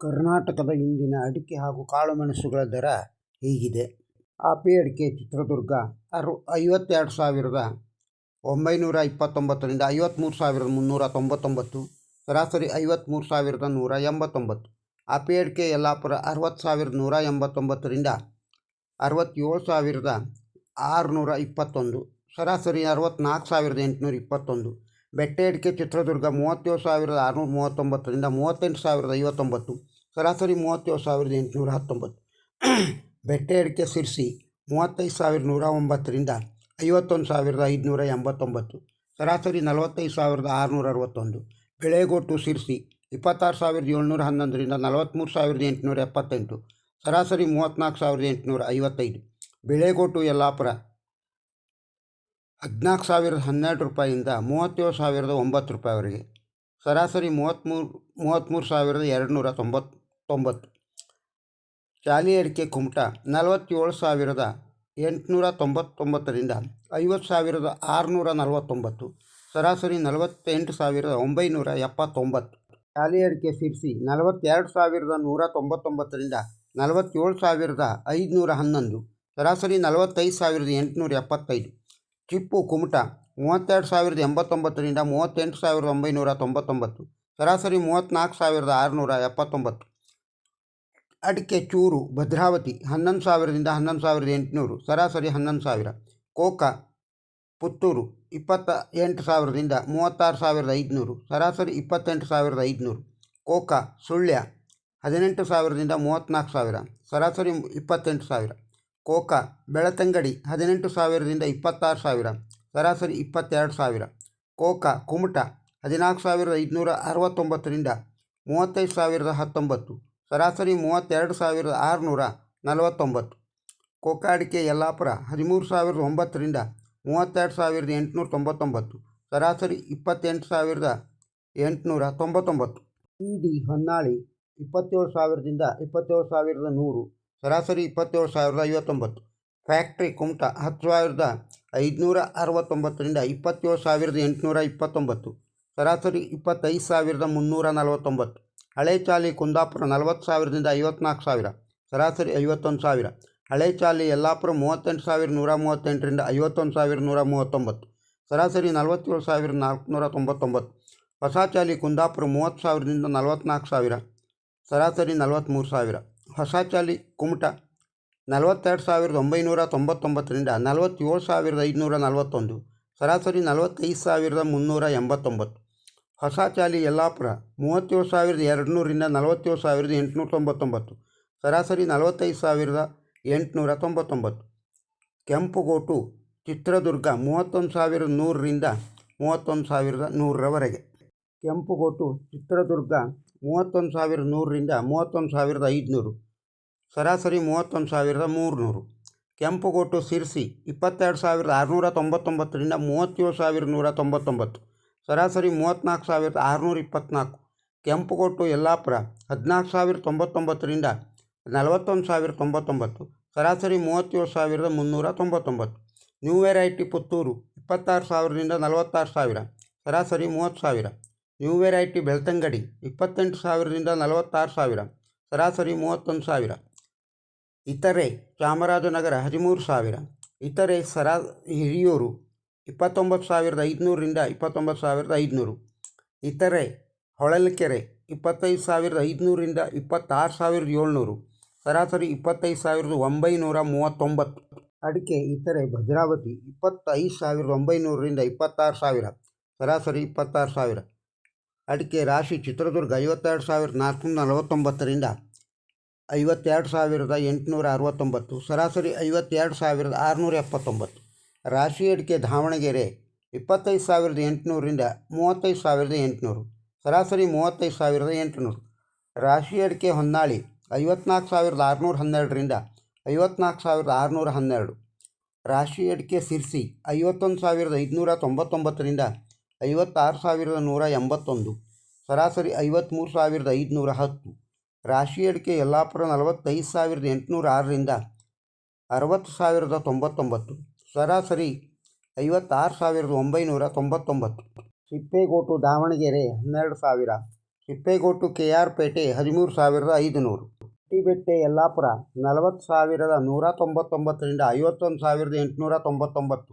ಕರ್ನಾಟಕದ ಇಂದಿನ ಅಡಿಕೆ ಹಾಗೂ ಕಾಳುಮೆಣಸುಗಳ ದರ ಹೀಗಿದೆ. ಆಪಿ ಅಡಿಕೆ ಚಿತ್ರದುರ್ಗ ಅರು ಐವತ್ತೆರಡು ಸಾವಿರದ ಒಂಬೈನೂರ ಇಪ್ಪತ್ತೊಂಬತ್ತರಿಂದ ಐವತ್ತ್ಮೂರು ಸಾವಿರದ ಮುನ್ನೂರ ತೊಂಬತ್ತೊಂಬತ್ತು, ಸರಾಸರಿ ಐವತ್ತ್ಮೂರು ಸಾವಿರದ ನೂರ ಎಂಬತ್ತೊಂಬತ್ತು. ಆಪಿ ಅಡಿಕೆ ಯಲ್ಲಾಪುರ ಅರವತ್ತು ಸಾವಿರದ ನೂರ ಎಂಬತ್ತೊಂಬತ್ತರಿಂದ ಅರವತ್ತೇಳು ಸಾವಿರದ ಆರುನೂರ ಇಪ್ಪತ್ತೊಂದು, ಸರಾಸರಿ ಅರವತ್ತ್ನಾಲ್ಕು ಸಾವಿರದ ಎಂಟುನೂರ ಇಪ್ಪತ್ತೊಂದು. ಬೆಟ್ಟೆ ಅಡಿಕೆ ಚಿತ್ರದುರ್ಗ ಮೂವತ್ತೇಳು ಸಾವಿರದ ಆರುನೂರ ಮೂವತ್ತೊಂಬತ್ತರಿಂದ ಮೂವತ್ತೆಂಟು ಸಾವಿರದ ಐವತ್ತೊಂಬತ್ತು, ಸರಾಸರಿ ಮೂವತ್ತೇಳು ಸಾವಿರದ ಎಂಟುನೂರ ಹತ್ತೊಂಬತ್ತು. ಬೆಟ್ಟ ಅಡಿಕೆ ಶಿರಸಿ ಮೂವತ್ತೈದು ಸಾವಿರದ ನೂರ ಒಂಬತ್ತರಿಂದ ಐವತ್ತೊಂದು ಸಾವಿರದ ಐದುನೂರ ಎಂಬತ್ತೊಂಬತ್ತು, ಸರಾಸರಿ ನಲವತ್ತೈದು ಸಾವಿರದ ಆರುನೂರ ಅರವತ್ತೊಂದು. ಬಿಳೆಗೋಟು ಸಿರ್ಸಿ ಇಪ್ಪತ್ತಾರು ಸಾವಿರದ ಏಳ್ನೂರ ಹನ್ನೊಂದರಿಂದ ನಲವತ್ತ್ಮೂರು ಸಾವಿರದ ಎಂಟುನೂರ ಎಪ್ಪತ್ತೆಂಟು, ಸರಾಸರಿ ಮೂವತ್ತ್ನಾಲ್ಕು ಸಾವಿರದ ಎಂಟುನೂರ ಐವತ್ತೈದು. ಬಿಳೆಗೋಟು ಯಲ್ಲಾಪುರ ಹದಿನಾಲ್ಕು ಸಾವಿರದ ಹನ್ನೆರಡು ರೂಪಾಯಿಂದ ಮೂವತ್ತೇಳು ಸಾವಿರದ ಒಂಬತ್ತು ರೂಪಾಯಿವರೆಗೆ, ಸರಾಸರಿ ಮೂವತ್ತ್ಮೂರು ಮೂವತ್ತ್ಮೂರು ಸಾವಿರದ ಎರಡುನೂರ ತೊಂಬತ್ತೊಂಬತ್ತು. ಚಾಲಿ ಅಡಿಕೆ ಕುಮಟ ನಲವತ್ತೇಳು ಸಾವಿರದ ಎಂಟುನೂರ ತೊಂಬತ್ತೊಂಬತ್ತರಿಂದ ಐವತ್ತು ಸಾವಿರದ ಆರುನೂರ ನಲವತ್ತೊಂಬತ್ತು, ಸರಾಸರಿ ನಲವತ್ತೆಂಟು ಸಾವಿರದ ಒಂಬೈನೂರ ಎಪ್ಪತ್ತೊಂಬತ್ತು. ಚಾಲಿ ಅಡಿಕೆ ಸಿರಿಸಿ ನಲವತ್ತೆರಡು ಸಾವಿರದ ನೂರ ತೊಂಬತ್ತೊಂಬತ್ತರಿಂದ ನಲವತ್ತೇಳು ಸಾವಿರದ ಐದುನೂರ ಹನ್ನೊಂದು, ಸರಾಸರಿ ನಲವತ್ತೈದು ಸಾವಿರದ ಎಂಟುನೂರ ಎಪ್ಪತ್ತೈದು. ಚಿಪ್ಪು ಕುಮಟ ಮೂವತ್ತೆರಡು ಸಾವಿರದ ಎಂಬತ್ತೊಂಬತ್ತರಿಂದ ಮೂವತ್ತೆಂಟು ಸಾವಿರದ ಒಂಬೈನೂರ ತೊಂಬತ್ತೊಂಬತ್ತು, ಸರಾಸರಿ ಮೂವತ್ತ್ನಾಲ್ಕು ಸಾವಿರದ ಆರುನೂರ ಎಪ್ಪತ್ತೊಂಬತ್ತು. ಅಡಿಕೆ ಚೂರು ಭದ್ರಾವತಿ ಹನ್ನೊಂದು ಸಾವಿರದಿಂದ ಹನ್ನೊಂದು ಸಾವಿರದ ಎಂಟುನೂರು, ಸರಾಸರಿ ಹನ್ನೊಂದು ಸಾವಿರ. ಕೋಕಾ ಪುತ್ತೂರು ಇಪ್ಪತ್ತ ಎಂಟು ಸಾವಿರದಿಂದ ಮೂವತ್ತಾರು ಸಾವಿರದ ಐದುನೂರು, ಸರಾಸರಿ ಇಪ್ಪತ್ತೆಂಟು ಸಾವಿರದ ಐದುನೂರು. ಕೋಕಾ ಸುಳ್ಯ ಹದಿನೆಂಟು ಸಾವಿರದಿಂದ ಮೂವತ್ತ್ನಾಲ್ಕು ಸಾವಿರ, ಸರಾಸರಿ ಇಪ್ಪತ್ತೆಂಟು ಸಾವಿರ. ಕೋಕಾ ಬೆಳತಂಗಡಿ ಹದಿನೆಂಟು ಸಾವಿರದಿಂದ ಇಪ್ಪತ್ತಾರು ಸಾವಿರ, ಸರಾಸರಿ ಇಪ್ಪತ್ತೆರಡು ಸಾವಿರ. ಕೋಕಾ ಕುಮಟಾ ಹದಿನಾಲ್ಕು ಸಾವಿರದ ಐದುನೂರ ಅರವತ್ತೊಂಬತ್ತರಿಂದ ಮೂವತ್ತೈದು ಸಾವಿರದ ಹತ್ತೊಂಬತ್ತು, ಸರಾಸರಿ ಮೂವತ್ತೆರಡು ಸಾವಿರದ ಆರುನೂರ ನಲವತ್ತೊಂಬತ್ತು. ಕೋಕಾ ಅಡಿಕೆ ಯಲ್ಲಾಪುರ ಹದಿಮೂರು ಸಾವಿರದ ಒಂಬತ್ತರಿಂದ ಮೂವತ್ತೆರಡು ಸಾವಿರದ ಎಂಟುನೂರ ತೊಂಬತ್ತೊಂಬತ್ತು, ಸರಾಸರಿ ಇಪ್ಪತ್ತೆಂಟು ಸಾವಿರದ ಎಂಟುನೂರ ತೊಂಬತ್ತೊಂಬತ್ತು. E D. ಹೊನ್ನಾಳಿ ಇಪ್ಪತ್ತೇಳು ಸಾವಿರದಿಂದ ಇಪ್ಪತ್ತೇಳು ಸಾವಿರದ ನೂರು, ಸರಾಸರಿ ಇಪ್ಪತ್ತೇಳು ಸಾವಿರದ ಐವತ್ತೊಂಬತ್ತು. ಫ್ಯಾಕ್ಟ್ರಿ ಕುಮಟ ಹತ್ತು ಸಾವಿರದ ಐದುನೂರ ಅರವತ್ತೊಂಬತ್ತರಿಂದ ಇಪ್ಪತ್ತೇಳು ಸಾವಿರದ ಎಂಟುನೂರ ಇಪ್ಪತ್ತೊಂಬತ್ತು, ಸರಾಸರಿ ಇಪ್ಪತ್ತೈದು ಸಾವಿರದ ಮುನ್ನೂರ ನಲವತ್ತೊಂಬತ್ತು. ಹಳೆ ಚಾಲಿ ಕುಂದಾಪುರ ನಲವತ್ತು ಸಾವಿರದಿಂದ ಐವತ್ನಾಲ್ಕು ಸಾವಿರ, ಸರಾಸರಿ ಐವತ್ತೊಂದು ಸಾವಿರ. ಹಳೆ ಚಾಲಿ ಯಲ್ಲಾಪುರ ಮೂವತ್ತೆಂಟು ಸಾವಿರದ ನೂರ ಮೂವತ್ತೆಂಟರಿಂದ ಐವತ್ತೊಂದು ಸಾವಿರದ ನೂರ ಮೂವತ್ತೊಂಬತ್ತು, ಸರಾಸರಿ ನಲವತ್ತೇಳು ಸಾವಿರದ ನಾಲ್ಕುನೂರ ತೊಂಬತ್ತೊಂಬತ್ತು. ಹೊಸ ಚಾಲಿ ಕುಂದಾಪುರ ಮೂವತ್ತು ಸಾವಿರದಿಂದ ನಲವತ್ತ್ನಾಲ್ಕು ಸಾವಿರ, ಸರಾಸರಿ ನಲವತ್ತ್ಮೂರು ಸಾವಿರ. ಹೊಸ ಕುಮಟ ನಲವತ್ತೆರಡು ಸಾವಿರದ ಒಂಬೈನೂರ ತೊಂಬತ್ತೊಂಬತ್ತರಿಂದ ನಲವತ್ತೇಳು ಸಾವಿರದ ಐದುನೂರ ನಲವತ್ತೊಂದು, ಸರಾಸರಿ ನಲವತ್ತೈದು ಸಾವಿರದ ಮುನ್ನೂರ ಎಂಬತ್ತೊಂಬತ್ತು. ಹೊಸ ಚಾಲಿ ಯಲ್ಲಾಪುರ ಮೂವತ್ತೇಳು ಸಾವಿರದ ಎರಡುನೂರಿಂದ ನಲವತ್ತೇಳು ಸಾವಿರದ ಎಂಟುನೂರ ತೊಂಬತ್ತೊಂಬತ್ತು, ಸರಾಸರಿ ನಲವತ್ತೈದು ಸಾವಿರದ ಎಂಟುನೂರ ತೊಂಬತ್ತೊಂಬತ್ತು. ಕೆಂಪುಗೋಟು ಚಿತ್ರದುರ್ಗ ಮೂವತ್ತೊಂದು ಸಾವಿರದ ನೂರರಿಂದ ಮೂವತ್ತೊಂದು ಸಾವಿರದ ನೂರರವರೆಗೆ. ಕೆಂಪುಗೋಟು ಚಿತ್ರದುರ್ಗ ಮೂವತ್ತೊಂದು ಸಾವಿರದ ನೂರರಿಂದ ಮೂವತ್ತೊಂದು ಸಾವಿರದ ಐದುನೂರು, ಸರಾಸರಿ ಮೂವತ್ತೊಂದು ಸಾವಿರದ ಮೂರುನೂರು. ಕೆಂಪುಗೋಟು ಸಿರ್ಸಿ ಇಪ್ಪತ್ತೆರಡು ಸಾವಿರದ ಆರುನೂರ ತೊಂಬತ್ತೊಂಬತ್ತರಿಂದ ಮೂವತ್ತೇಳು ಸಾವಿರದ ನೂರ ತೊಂಬತ್ತೊಂಬತ್ತು, ಸರಾಸರಿ ಮೂವತ್ತ್ನಾಲ್ಕು ಸಾವಿರದ ಆರುನೂರ ಇಪ್ಪತ್ತ್ನಾಲ್ಕು. ಕೆಂಪುಗೋಟು ಯಲ್ಲಾಪುರ ಹದಿನಾಲ್ಕು ಸಾವಿರದ ತೊಂಬತ್ತೊಂಬತ್ತರಿಂದ ನಲವತ್ತೊಂದು ಸಾವಿರದ ತೊಂಬತ್ತೊಂಬತ್ತು, ಸರಾಸರಿ ಮೂವತ್ತೇಳು ಸಾವಿರದ ಮುನ್ನೂರ ತೊಂಬತ್ತೊಂಬತ್ತು. ನ್ಯೂ ವೆರೈಟಿ ಪುತ್ತೂರು ಇಪ್ಪತ್ತಾರು ಸಾವಿರದಿಂದ ನಲವತ್ತಾರು ಸಾವಿರ, ಸರಾಸರಿ ಮೂವತ್ತು ಸಾವಿರ. ನ್ಯೂ ವೆರೈಟಿ ಬೆಳ್ತಂಗಡಿ ಇಪ್ಪತ್ತೆಂಟು ಸಾವಿರದಿಂದ ನಲವತ್ತಾರು ಸಾವಿರ, ಸರಾಸರಿ ಮೂವತ್ತೊಂದು ಸಾವಿರ. ಇತರೆ ಚಾಮರಾಜನಗರ ಹದಿಮೂರು ಸಾವಿರ. ಇತರೆ ಸರಾ ಹಿರಿಯೂರು ಇಪ್ಪತ್ತೊಂಬತ್ತು ಸಾವಿರದ ಐದುನೂರರಿಂದ ಇಪ್ಪತ್ತೊಂಬತ್ತು ಸಾವಿರದ ಐದುನೂರು. ಇತರೆ ಹೊಳಲ್ಕೆರೆ ಇಪ್ಪತ್ತೈದು ಸಾವಿರದ ಐದುನೂರರಿಂದ ಇಪ್ಪತ್ತಾರು ಸಾವಿರದ ಏಳ್ನೂರು ಸರಾಸರಿ ಇಪ್ಪತ್ತೈದು ಸಾವಿರದ ಒಂಬೈನೂರ ಮೂವತ್ತೊಂಬತ್ತು. ಅಡಿಕೆ ಇತರೆ ಭದ್ರಾವತಿ ಇಪ್ಪತ್ತೈದು ಸಾವಿರದ ಒಂಬೈನೂರರಿಂದ ಇಪ್ಪತ್ತಾರು ಸಾವಿರ, ಸರಾಸರಿ ಇಪ್ಪತ್ತಾರು ಸಾವಿರ. ಅಡಿಕೆ ರಾಶಿ ಚಿತ್ರದುರ್ಗ ಐವತ್ತೆರಡು ಸಾವಿರದ ನಾಲ್ಕುನೂರ ನಲವತ್ತೊಂಬತ್ತರಿಂದ ಐವತ್ತೆರಡು ಸಾವಿರದ ಎಂಟುನೂರ ಅರವತ್ತೊಂಬತ್ತು, ಸರಾಸರಿ ಐವತ್ತೆರಡು ಸಾವಿರದ ಆರುನೂರ ಎಪ್ಪತ್ತೊಂಬತ್ತು. ರಾಶಿ ಅಡಿಕೆ ದಾವಣಗೆರೆ ಇಪ್ಪತ್ತೈದು ಸಾವಿರದ ಎಂಟುನೂರರಿಂದ ಮೂವತ್ತೈದು ಸಾವಿರದ ಎಂಟುನೂರು, ಸರಾಸರಿ ಮೂವತ್ತೈದು ಸಾವಿರದ ಎಂಟುನೂರು. ರಾಶಿ ಅಡಿಕೆ ಹೊನ್ನಾಳಿ ಐವತ್ನಾಲ್ಕು ಸಾವಿರದ ಆರುನೂರ ಹನ್ನೆರಡರಿಂದ ಐವತ್ನಾಲ್ಕು ಸಾವಿರದ ಆರುನೂರ ಹನ್ನೆರಡು. ರಾಶಿ ಅಡಿಕೆ ಸಿರ್ಸಿ ಐವತ್ತೊಂದು ಸಾವಿರದ ಐದುನೂರ ತೊಂಬತ್ತೊಂಬತ್ತರಿಂದ ಐವತ್ತಾರು ಸಾವಿರದ ನೂರ ಎಂಬತ್ತೊಂದು, ಸರಾಸರಿ ಐವತ್ತ್ಮೂರು ಸಾವಿರದ ಐದುನೂರ ಹತ್ತು. ರಾಶಿ ಅಡಿಕೆ ಯಲ್ಲಾಪುರ ನಲವತ್ತೈದು ಸಾವಿರದ ಎಂಟುನೂರ ಆರರಿಂದ ಅರವತ್ತು ಸಾವಿರದ ತೊಂಬತ್ತೊಂಬತ್ತು, ಸರಾಸರಿ ಐವತ್ತಾರು ಸಾವಿರದ ಒಂಬೈನೂರ ತೊಂಬತ್ತೊಂಬತ್ತು. ಸಿಪ್ಪೇಗೋಟು ದಾವಣಗೆರೆ ಹನ್ನೆರಡು ಸಾವಿರ, ಸಿಪ್ಪೇಗೋಟು ಕೆ ಆರ್ ಪೇಟೆ ಹದಿಮೂರು ಸಾವಿರದ ಐದುನೂರು. ಹಟ್ಟಿಬೆಟ್ಟೆ ಯಲ್ಲಾಪುರ ನಲವತ್ತು ಸಾವಿರದ ನೂರ ತೊಂಬತ್ತೊಂಬತ್ತರಿಂದ ಐವತ್ತೊಂದು ಸಾವಿರದ ಎಂಟುನೂರ ತೊಂಬತ್ತೊಂಬತ್ತು.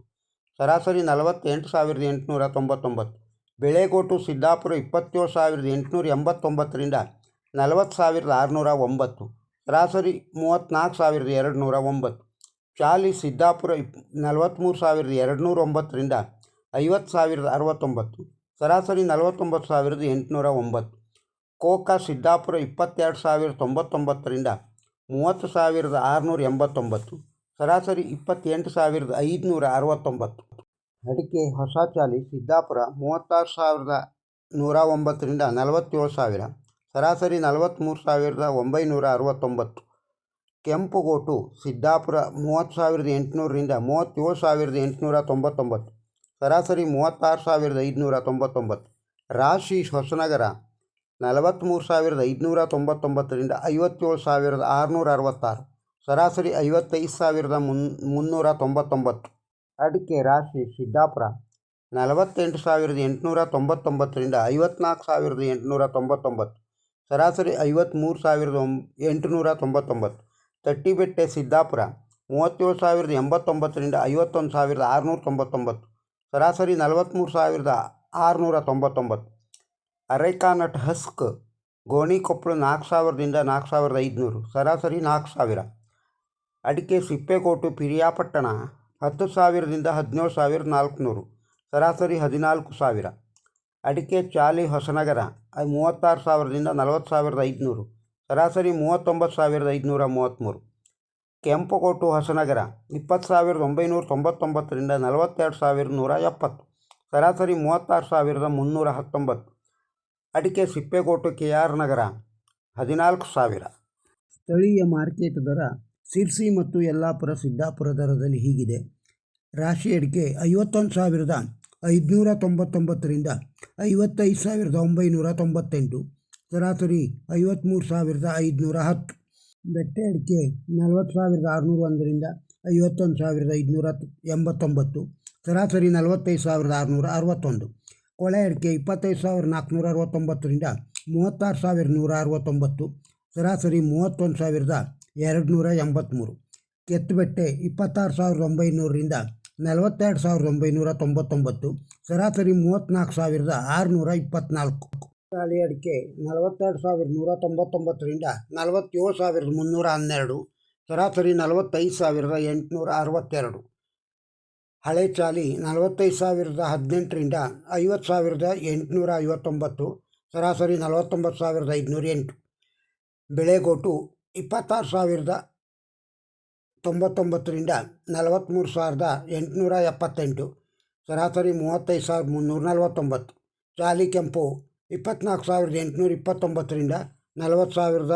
ಸರಾಸರಿ ನಲವತ್ತೆಂಟು ಸಾವಿರದ ಎಂಟುನೂರ ತೊಂಬತ್ತೊಂಬತ್ತು. ಬೆಳೆಗೋಟು ಸಿದ್ದಾಪುರ ಇಪ್ಪತ್ತೇಳು ಸಾವಿರದ ಎಂಟುನೂರ ಎಂಬತ್ತೊಂಬತ್ತರಿಂದ ನಲವತ್ತು ಸಾವಿರದ ಆರುನೂರ ಒಂಬತ್ತು. ಸರಾಸರಿ ಮೂವತ್ತ್ನಾಲ್ಕು ಸಾವಿರದ ಎರಡು ನೂರ ಒಂಬತ್ತು. ಚಾಲಿ ಸಿದ್ದಾಪುರ ಇಪ್ ನಲವತ್ತ್ಮೂರು ಸಾವಿರದ ಎರಡು ನೂರ ಒಂಬತ್ತರಿಂದ ಐವತ್ತು ಸಾವಿರದ ಅರವತ್ತೊಂಬತ್ತು. ಸರಾಸರಿ ನಲವತ್ತೊಂಬತ್ತು ಸಾವಿರದ ಎಂಟುನೂರ ಒಂಬತ್ತು. ಕೋಕಾ ಸಿದ್ದಾಪುರ ಇಪ್ಪತ್ತೆರಡು ಸಾವಿರದ ತೊಂಬತ್ತೊಂಬತ್ತರಿಂದ ಮೂವತ್ತು ಸಾವಿರದ ಆರುನೂರ ಎಂಬತ್ತೊಂಬತ್ತು. ಸರಾಸರಿ ಇಪ್ಪತ್ತೆಂಟು ಸಾವಿರದ ಐದುನೂರ ಅರವತ್ತೊಂಬತ್ತು. ಅಡಿಕೆ ಹೊಸ ಚಾಲಿ ಸಿದ್ದಾಪುರ ಮೂವತ್ತಾರು ಸಾವಿರದ ನೂರ ಒಂಬತ್ತರಿಂದ ನಲವತ್ತೇಳು ಸಾವಿರ. ಸರಾಸರಿ ನಲವತ್ತ್ಮೂರು ಸಾವಿರದ ಒಂಬೈನೂರ ಅರವತ್ತೊಂಬತ್ತು. ಕೆಂಪುಗೋಟು ಸಿದ್ದಾಪುರ, ಮೂವತ್ತು ಸಾವಿರದ ಎಂಟುನೂರರಿಂದ ಮೂವತ್ತೇಳು ಸಾವಿರದ ಎಂಟುನೂರ ತೊಂಬತ್ತೊಂಬತ್ತು. ಸರಾಸರಿ ಮೂವತ್ತಾರು ಸಾವಿರದ ಐದುನೂರ ತೊಂಬತ್ತೊಂಬತ್ತು. ರಾಶಿ ಹೊಸನಗರ ನಲವತ್ತ್ಮೂರು ಸಾವಿರದ ಐದುನೂರ ತೊಂಬತ್ತೊಂಬತ್ತರಿಂದ ಐವತ್ತೇಳು ಸಾವಿರದ ಆರುನೂರ ಅರವತ್ತಾರು. ಸರಾಸರಿ ಐವತ್ತೈದು ಸಾವಿರದ ಮುನ್, ಮುನ್ನೂರ ತೊಂಬತ್ತೊಂಬತ್ತು. ಅಡಿಕೆ ರಾಶಿ, ಸಿದ್ದಾಪುರ, ನಲವತ್ತೆಂಟು ಸಾವಿರದ ಎಂಟುನೂರ ತೊಂಬತ್ತೊಂಬತ್ತರಿಂದ ಐವತ್ನಾಲ್ಕು ಸಾವಿರದ ಎಂಟುನೂರ ತೊಂಬತ್ತೊಂಬತ್ತು. ಸರಾಸರಿ ಐವತ್ತ್ಮೂರು ಸಾವಿರದ ಒಂ, ಎಂಟುನೂರ ತೊಂಬತ್ತೊಂಬತ್ತು. ತಟ್ಟಿಬೆಟ್ಟೆ ಸಿದ್ದಾಪುರ, ಮೂವತ್ತೇಳು ಸಾವಿರದ ಎಂಬತ್ತೊಂಬತ್ತರಿಂದ ಐವತ್ತೊಂದು ಸಾವಿರದ ಆರುನೂರ ತೊಂಬತ್ತೊಂಬತ್ತು. ಸರಾಸರಿ ನಲವತ್ತ್ಮೂರು ಸಾವಿರದ ಆರುನೂರ ತೊಂಬತ್ತೊಂಬತ್ತು. ಅರೈಕಾನಟ್ ಹಸ್ಕ್ ಗೋಣಿಕೊಪ್ಪಳು ನಾಲ್ಕು ಸಾವಿರದಿಂದ ನಾಲ್ಕು ಸಾವಿರದ ಐದುನೂರು. ಸರಾಸರಿ ನಾಲ್ಕು ಸಾವಿರ. ಅಡಿಕೆ ಸಿಪ್ಪೆಕೋಟು, ಪಿರಿಯಾಪಟ್ಟಣ, ಹತ್ತು ಸಾವಿರದಿಂದ ಹದಿನೇಳು ಸಾವಿರದ ನಾಲ್ಕುನೂರು. ಸರಾಸರಿ ಹದಿನಾಲ್ಕು ಸಾವಿರ. ಅಡಿಕೆ ಚಾಲಿ ಹೊಸನಗರ, ಅದು ಮೂವತ್ತಾರು ಸಾವಿರದಿಂದ ನಲವತ್ತು ಸಾವಿರದ ಐದುನೂರು, ಸರಾಸರಿ ಮೂವತ್ತೊಂಬತ್ತು ಸಾವಿರದ ಐದುನೂರ ಮೂವತ್ತ್ಮೂರು. ಕೆಂಪುಕೋಟು ಹೊಸನಗರ, ಇಪ್ಪತ್ತು ಸಾವಿರದ ಒಂಬೈನೂರ ತೊಂಬತ್ತೊಂಬತ್ತರಿಂದ ನಲವತ್ತೆರಡು ಸಾವಿರದ ನೂರ ಎಪ್ಪತ್ತು, ಸರಾಸರಿ ಮೂವತ್ತಾರು ಸಾವಿರದ ಮುನ್ನೂರ ಹತ್ತೊಂಬತ್ತು. ಅಡಿಕೆ ಸಿಪ್ಪೆಗೋಟು ಕೆ ಆರ್ ನಗರ, ಹದಿನಾಲ್ಕು ಸಾವಿರ. ಸ್ಥಳೀಯ ಮಾರ್ಕೆಟ್ ದರ ಸಿರ್ಸಿ ಮತ್ತು ಯಲ್ಲಾಪುರ ಸಿದ್ದಾಪುರ ದರದಲ್ಲಿ ಹೀಗಿದೆ. ರಾಶಿ ಅಡಿಕೆ ಐವತ್ತೊಂದು ಸಾವಿರದ ಐದುನೂರ ತೊಂಬತ್ತೊಂಬತ್ತರಿಂದ ಐವತ್ತೈದು ಸಾವಿರದ ಒಂಬೈನೂರ ತೊಂಬತ್ತೆಂಟು ಸರಾಸರಿ ಐವತ್ತ್ಮೂರು ಸಾವಿರದ ಐದುನೂರ ಹತ್ತು ಬೆಟ್ಟೆ ಅಡಿಕೆ ನಲವತ್ತು ಸಾವಿರದ ಆರುನೂರ ಒಂದರಿಂದ ಐವತ್ತೊಂದು ಸಾವಿರದ ಐದುನೂರ ಎಂಬತ್ತೊಂಬತ್ತು ಸರಾಸರಿ ನಲವತ್ತೈದು ಸಾವಿರದ ಆರುನೂರ ಅರವತ್ತೊಂದು ಕೊಳೆ ಅಡಿಕೆ ಇಪ್ಪತ್ತೈದು ಸಾವಿರದ ನಾಲ್ಕುನೂರ ಅರವತ್ತೊಂಬತ್ತರಿಂದ ಮೂವತ್ತಾರು ಸಾವಿರದ ನೂರ ಅರವತ್ತೊಂಬತ್ತು ಸರಾಸರಿ ಮೂವತ್ತೊಂದು ಸಾವಿರದ ಎರಡು ನೂರ ಎಂಬತ್ತ್ಮೂರು ಕೆತ್ತುಬೆಟ್ಟೆ ಇಪ್ಪತ್ತಾರು ಸಾವಿರದ ಒಂಬೈನೂರರಿಂದ ನಲವತ್ತೆರಡು ಸಾವಿರದ ಒಂಬೈನೂರ ತೊಂಬತ್ತೊಂಬತ್ತು, ಸರಾಸರಿ ಮೂವತ್ತ್ನಾಲ್ಕು ಸಾವಿರದ ಆರುನೂರ ಇಪ್ಪತ್ತ್ನಾಲ್ಕು ಗಾಳಿ ಅಡಿಕೆ ನಲವತ್ತೆರಡು ಸಾವಿರದ ನೂರ ತೊಂಬತ್ತೊಂಬತ್ತರಿಂದ ನಲವತ್ತೇಳು ಸಾವಿರದ ಮುನ್ನೂರ ಹನ್ನೆರಡು, ಸರಾಸರಿ ನಲವತ್ತೈದು ಸಾವಿರದ ಎಂಟುನೂರ ಅರವತ್ತೆರಡು. ಹಳೆ ಚಾಲಿ ನಲವತ್ತೈದು ಸಾವಿರದ ಹದಿನೆಂಟರಿಂದ ಐವತ್ತು ಸಾವಿರದ ಎಂಟುನೂರ ಐವತ್ತೊಂಬತ್ತು, ಸರಾಸರಿ ನಲವತ್ತೊಂಬತ್ತು ಸಾವಿರದ ಐದುನೂರ ಎಂಟು. ಬೆಳೆಗೋಟು ಇಪ್ಪತ್ತಾರು ಸಾವಿರದ ತೊಂಬತ್ತೊಂಬತ್ತರಿಂದ ನಲವತ್ತ್ಮೂರು ಸಾವಿರದ ಎಂಟುನೂರ ಎಪ್ಪತ್ತೆಂಟು. ಸರಾಸರಿ ಮೂವತ್ತೈದು ಸಾವಿರದ ಮುನ್ನೂರ ನಲವತ್ತೊಂಬತ್ತು. ಚಾಲಿ ಕೆಂಪು ಇಪ್ಪತ್ತ್ನಾಲ್ಕು ಸಾವಿರದ ಎಂಟುನೂರ ಇಪ್ಪತ್ತೊಂಬತ್ತರಿಂದ ನಲವತ್ತು ಸಾವಿರದ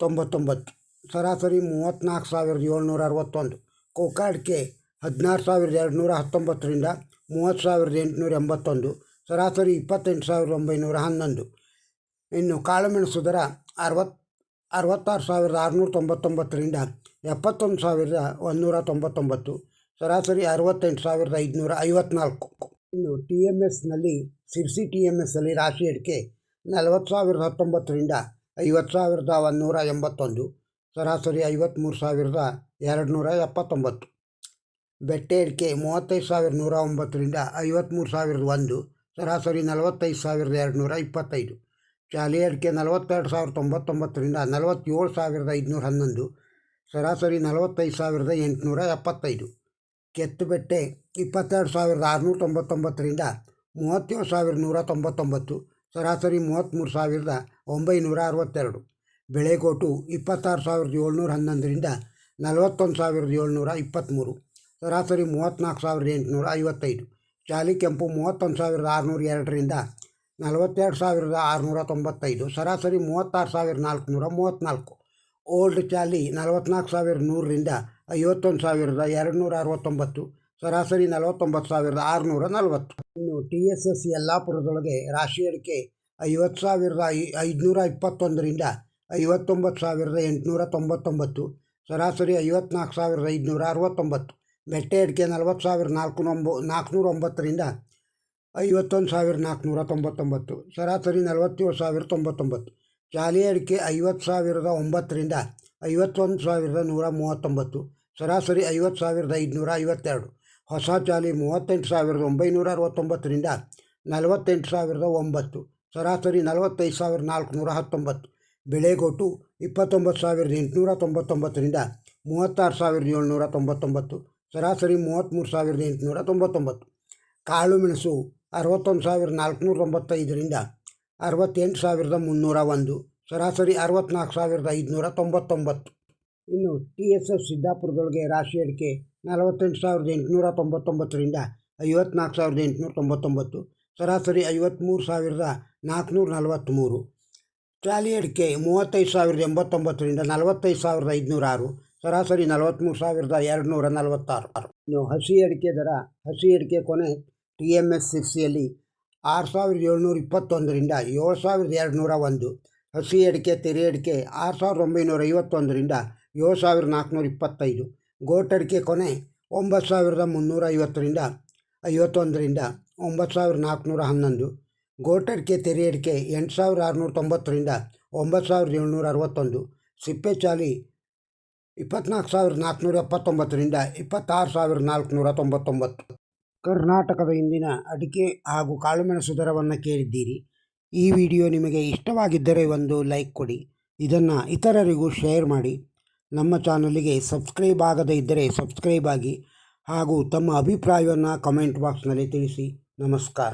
ತೊಂಬತ್ತೊಂಬತ್ತು. ಸರಾಸರಿ ಮೂವತ್ತ್ನಾಲ್ಕು ಸಾವಿರದ ಏಳ್ನೂರ ಅರವತ್ತೊಂದು. ಕೋಕಾಡ್ಕೆ ಹದಿನಾರು ಸಾವಿರದ ಎರಡುನೂರ ಹತ್ತೊಂಬತ್ತರಿಂದ ಮೂವತ್ತು ಸಾವಿರದ ಎಂಟುನೂರ ಎಂಬತ್ತೊಂದು. ಸರಾಸರಿ ಇಪ್ಪತ್ತೆಂಟು ಸಾವಿರದ ಒಂಬೈನೂರ ಹನ್ನೊಂದು. ಇನ್ನು ಕಾಳುಮೆಣಸು ದರ ಅರವತ್ತು, ಅರವತ್ತಾರು ಸಾವಿರದ ಆರುನೂರ ತೊಂಬತ್ತೊಂಬತ್ತರಿಂದ ಎಪ್ಪತ್ತೊಂದು ಸಾವಿರದ ಒಂದುನೂರ ತೊಂಬತ್ತೊಂಬತ್ತು, ಸರಾಸರಿ ಅರವತ್ತೆಂಟು ಸಾವಿರದ ಐದುನೂರ ಐವತ್ನಾಲ್ಕು. ಇನ್ನು ಟಿ ಎಂ ಎಸ್ನಲ್ಲಿ, ಸಿರ್ಸಿ ಟಿ ಎಂ ಎಸ್ನಲ್ಲಿ ರಾಶಿ ಅಡಿಕೆ ನಲವತ್ತು ಸಾವಿರದ ಹತ್ತೊಂಬತ್ತರಿಂದ ಐವತ್ತು ಸಾವಿರದ ಒಂದುನೂರ ಎಂಬತ್ತೊಂದು, ಸರಾಸರಿ ಐವತ್ತ್ಮೂರು ಸಾವಿರದ ಎರಡು ನೂರ ಎಪ್ಪತ್ತೊಂಬತ್ತು. ಬೆಟ್ಟೆ ಅಡಿಕೆ ಮೂವತ್ತೈದು ಸಾವಿರದ ನೂರ ಒಂಬತ್ತರಿಂದ ಐವತ್ತ್ಮೂರು ಸಾವಿರದ ಒಂದು, ಸರಾಸರಿ ನಲವತ್ತೈದು ಸಾವಿರದ ಎರಡುನೂರ ಇಪ್ಪತ್ತೈದು. ಶಾಲೆ ಅಡಿಕೆ ನಲವತ್ತೆರಡು ಸಾವಿರದ ತೊಂಬತ್ತೊಂಬತ್ತರಿಂದ ನಲವತ್ತೇಳು ಸಾವಿರದ ಐದುನೂರ ಹನ್ನೊಂದು ಸರಾಸರಿ ನಲವತ್ತೈದು ಸಾವಿರದ ಎಂಟುನೂರ ಎಪ್ಪತ್ತೈದು. ಕೆತ್ತುಬೆಟ್ಟೆ ಇಪ್ಪತ್ತೆರಡು ಸಾವಿರದ ಆರುನೂರ ತೊಂಬತ್ತೊಂಬತ್ತರಿಂದ ಮೂವತ್ತೇಳು ಸಾವಿರದ ನೂರ ತೊಂಬತ್ತೊಂಬತ್ತು. ಸರಾಸರಿ ಮೂವತ್ತ್ಮೂರು ಸಾವಿರದ ಒಂಬೈನೂರ ಅರವತ್ತೆರಡು. ಬೆಳೆಗೋಟು ಇಪ್ಪತ್ತಾರು ಸಾವಿರದ ಏಳ್ನೂರ ಹನ್ನೊಂದರಿಂದ ನಲವತ್ತೊಂದು ಸಾವಿರದ ಏಳ್ನೂರ ಇಪ್ಪತ್ತ್ಮೂರು. ಸರಾಸರಿ ಮೂವತ್ತ್ನಾಲ್ಕು ಸಾವಿರದ ಎಂಟುನೂರ ಐವತ್ತೈದು. ಚಾಲಿ ಕೆಂಪು ಮೂವತ್ತೊಂದು ಸಾವಿರದ ಆರುನೂರ ಎರಡರಿಂದ ನಲವತ್ತೆರಡು ಸಾವಿರದ ಆರುನೂರ ತೊಂಬತ್ತೈದು. ಸರಾಸರಿ ಮೂವತ್ತಾರು ಸಾವಿರದ ನಾಲ್ಕುನೂರ ಮೂವತ್ತ್ನಾಲ್ಕು. ಓಲ್ಡ್ ಚಾಲಿ ನಲವತ್ತ್ನಾಲ್ಕು ಸಾವಿರದ ನೂರರಿಂದ ಐವತ್ತೊಂದು ಸಾವಿರದ ಎರಡು ನೂರ ಅರವತ್ತೊಂಬತ್ತು, ಸರಾಸರಿ ನಲವತ್ತೊಂಬತ್ತು ಸಾವಿರದ ಆರುನೂರ ನಲವತ್ತು. ಇನ್ನು ಟಿ ಎಸ್ ಎಸ್ ಯಲ್ಲಾಪುರದೊಳಗೆ ರಾಶಿ ಅಡಿಕೆ ಐವತ್ತು ಸಾವಿರದ ಐ, ಐದುನೂರ ಇಪ್ಪತ್ತೊಂದರಿಂದ ಐವತ್ತೊಂಬತ್ತು ಸಾವಿರದ ಎಂಟುನೂರ ತೊಂಬತ್ತೊಂಬತ್ತು, ಸರಾಸರಿ ಐವತ್ನಾಲ್ಕು ಸಾವಿರದ ಐದುನೂರ ಅರವತ್ತೊಂಬತ್ತು. ಬೆಟ್ಟೆ ಅಡಿಕೆ ನಲವತ್ತು ಸಾವಿರದ ನಾಲ್ಕು ನಾಲ್ಕುನೂರ ಒಂಬತ್ತರಿಂದ ಐವತ್ತೊಂದು ಸಾವಿರ ನಾಲ್ಕುನೂರ ತೊಂಬತ್ತೊಂಬತ್ತು, ಸರಾಸರಿ ನಲವತ್ತೇಳು ಸಾವಿರದ ತೊಂಬತ್ತೊಂಬತ್ತು. ಚಾಲಿ ಅಡಿಕೆ ಐವತ್ತು ಸಾವಿರದ ಒಂಬತ್ತರಿಂದ ಐವತ್ತೊಂದು ಸಾವಿರದ ನೂರ ಮೂವತ್ತೊಂಬತ್ತು, ಸರಾಸರಿ ಐವತ್ತು ಸಾವಿರದ ಐದುನೂರ ಐವತ್ತೆರಡು, ಹೊಸ ಚಾಲಿ ಮೂವತ್ತೆಂಟು ಸಾವಿರದ ಒಂಬೈನೂರ ಅರವತ್ತೊಂಬತ್ತರಿಂದ ನಲವತ್ತೆಂಟು ಸಾವಿರದ ಒಂಬತ್ತು, ಸರಾಸರಿ ನಲವತ್ತೈದು ಸಾವಿರದ ನಾಲ್ಕುನೂರ ಹತ್ತೊಂಬತ್ತು, ಬೆಳೆಗೋಟು ಇಪ್ಪತ್ತೊಂಬತ್ತು ಸಾವಿರದ ಎಂಟುನೂರ ತೊಂಬತ್ತೊಂಬತ್ತರಿಂದ ಮೂವತ್ತಾರು ಸಾವಿರದ ಏಳ್ನೂರ ತೊಂಬತ್ತೊಂಬತ್ತು, ಸರಾಸರಿ ಮೂವತ್ತ್ಮೂರು ಸಾವಿರದ ಎಂಟುನೂರ ತೊಂಬತ್ತೊಂಬತ್ತು, ಕಾಳು ಮೆಣಸು ಅರವತ್ತೊಂದು ಸಾವಿರದ ನಾಲ್ಕುನೂರ ತೊಂಬತ್ತೈದರಿಂದ ಅರವತ್ತೆಂಟು ಸಾವಿರದ ಮುನ್ನೂರ ಒಂದು, ಸರಾಸರಿ ಅರವತ್ತ್ನಾಲ್ಕು ಸಾವಿರದ ಐದುನೂರ ತೊಂಬತ್ತೊಂಬತ್ತು. ಇನ್ನು ಟಿ ಎಸ್ ಎಸ್ ಸಿದ್ದಾಪುರದೊಳಗೆ ರಾಶಿ ಅಡಿಕೆ ನಲವತ್ತೆಂಟು ಸಾವಿರದ ಎಂಟುನೂರ ತೊಂಬತ್ತೊಂಬತ್ತರಿಂದ ಐವತ್ನಾಲ್ಕು ಸಾವಿರದ ಎಂಟುನೂರ ತೊಂಬತ್ತೊಂಬತ್ತು, ಸರಾಸರಿ ಐವತ್ತ್ಮೂರು ಸಾವಿರದ ನಾಲ್ಕುನೂರ ನಲವತ್ತ್ಮೂರು ಚಾಲಿ ಅಡಿಕೆ ಮೂವತ್ತೈದು ಸಾವಿರದ ಎಂಬತ್ತೊಂಬತ್ತರಿಂದ ನಲವತ್ತೈದು ಸಾವಿರದ ಐದುನೂರ ಆರು, ಸರಾಸರಿ ನಲವತ್ತ್ಮೂರು ಸಾವಿರದ ಎರಡುನೂರ ನಲವತ್ತಾರು. ಇನ್ನು ಹಸಿ ಅಡಿಕೆ ದರ, ಹಸಿ ಅಡಿಕೆ ಕೊನೆ ಟಿ ಎಂ ಎಸ್ ಸಿಕ್ಸಿಯಲ್ಲಿ ಆರು ಸಾವಿರದ ಏಳ್ನೂರ ಇಪ್ಪತ್ತೊಂದರಿಂದ ಏಳು ಸಾವಿರದ ಎರಡುನೂರ ಒಂದು ಹಸಿ ಅಡಿಕೆ ತೆರೆ ಅಡಿಕೆ ಆರು ಸಾವಿರದ ಒಂಬೈನೂರ ಐವತ್ತೊಂದರಿಂದ ಏಳು ಸಾವಿರದ ನಾಲ್ಕುನೂರ ಇಪ್ಪತ್ತೈದು ಗೋಟಡಿಕೆ ಕೊನೆ ಒಂಬತ್ತು ಸಾವಿರದ ಮುನ್ನೂರ ಐವತ್ತರಿಂದ ಐವತ್ತೊಂದರಿಂದ ಒಂಬತ್ತು ಸಾವಿರದ ನಾಲ್ಕುನೂರ ಹನ್ನೊಂದು ಗೋಟಡಿಕೆ ತೆರೆ ಅಡಿಕೆ ಎಂಟು ಸಾವಿರದ ಆರುನೂರ ತೊಂಬತ್ತರಿಂದ ಒಂಬತ್ತು ಸಾವಿರದ ಏಳ್ನೂರ ಅರವತ್ತೊಂದು ಸಿಪ್ಪೆ ಚಾಲಿ ಇಪ್ಪತ್ನಾಲ್ಕು ಸಾವಿರದ ನಾಲ್ಕುನೂರ ಎಪ್ಪತ್ತೊಂಬತ್ತರಿಂದ ಇಪ್ಪತ್ತಾರು ಸಾವಿರದ ನಾಲ್ಕುನೂರ ತೊಂಬತ್ತೊಂಬತ್ತು ಕರ್ನಾಟಕದ ಇಂದಿನ ಅಡಿಕೆ ಹಾಗೂ ಕಾಳುಮೆಣಸು ದರವನ್ನು ಕೇಳಿದ್ದೀರಿ. ಈ ವಿಡಿಯೋ ನಿಮಗೆ ಇಷ್ಟವಾಗಿದ್ದರೆ ಒಂದು ಲೈಕ್ ಕೊಡಿ. ಇದನ್ನು ಇತರರಿಗೂ ಶೇರ್ ಮಾಡಿ. ನಮ್ಮ ಚಾನಲಿಗೆ ಸಬ್ಸ್ಕ್ರೈಬ್ ಆಗದೇ ಇದ್ದರೆ ಸಬ್ಸ್ಕ್ರೈಬ್ ಆಗಿ ಹಾಗೂ ತಮ್ಮ ಅಭಿಪ್ರಾಯವನ್ನು ಕಮೆಂಟ್ ಬಾಕ್ಸ್ನಲ್ಲಿ ತಿಳಿಸಿ. ನಮಸ್ಕಾರ.